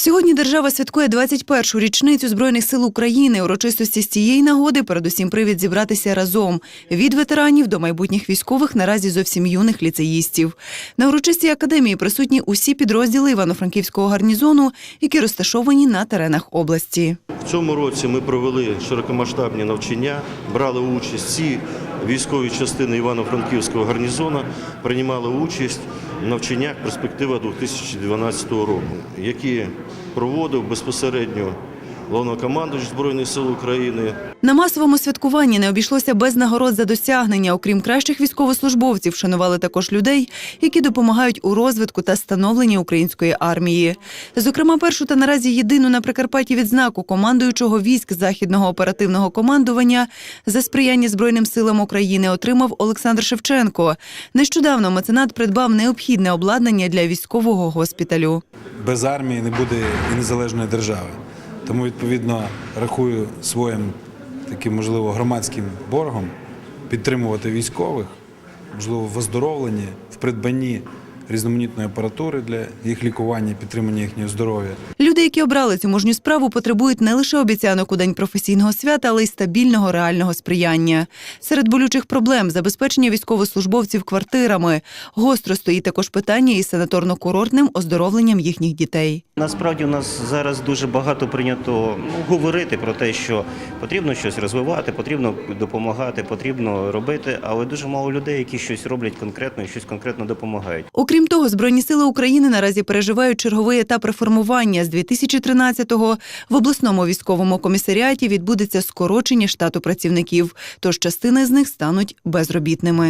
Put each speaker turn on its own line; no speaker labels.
Сьогодні держава святкує 21-шу річницю Збройних сил України. Урочистості з цієї нагоди передусім привід зібратися разом. Від ветеранів до майбутніх військових наразі зовсім юних ліцеїстів. На урочистій академії присутні усі підрозділи Івано-Франківського гарнізону, які розташовані на теренах області.
В цьому році ми провели широкомасштабні навчання, брали участь всі військові частини Івано-Франківського гарнізону, приймали участь в навчаннях перспектива 2012 року, які проводив безпосередньо головнокомандуючий Збройних сил України,
На масовому святкуванні не обійшлося без нагород за досягнення. Окрім кращих військовослужбовців, шанували також людей, які допомагають у розвитку та становленні української армії. Зокрема, першу та наразі єдину на Прикарпатті відзнаку командуючого військ західного оперативного командування за сприяння Збройним силам України отримав Олександр Шевченко. Нещодавно меценат придбав необхідне обладнання для військового госпіталю.
без армії не буде і незалежної держави. Тому, відповідно, рахую своїм таким, можливо, громадським боргом підтримувати військових, можливо, в оздоровленні, в придбанні різноманітної апаратури для їх лікування, підтримання їхнього здоров'я.
Люди, які обрали цю мужню справу, потребують не лише обіцянок у день професійного свята, але й стабільного реального сприяння. Серед болючих проблем забезпечення військовослужбовців квартирами. Гостро стоїть також питання із санаторно-курортним оздоровленням їхніх дітей.
Насправді у нас зараз дуже багато прийнято ну, говорити про те, що потрібно щось розвивати, потрібно допомагати, потрібно робити, але дуже мало людей, які щось роблять конкретно і щось конкретно допомагають.
Окрім того, Збройні сили України наразі переживають черговий етап реформування. З 2013-го в обласному військовому комісаріаті відбудеться скорочення штату працівників, тож частина з них стануть безробітними.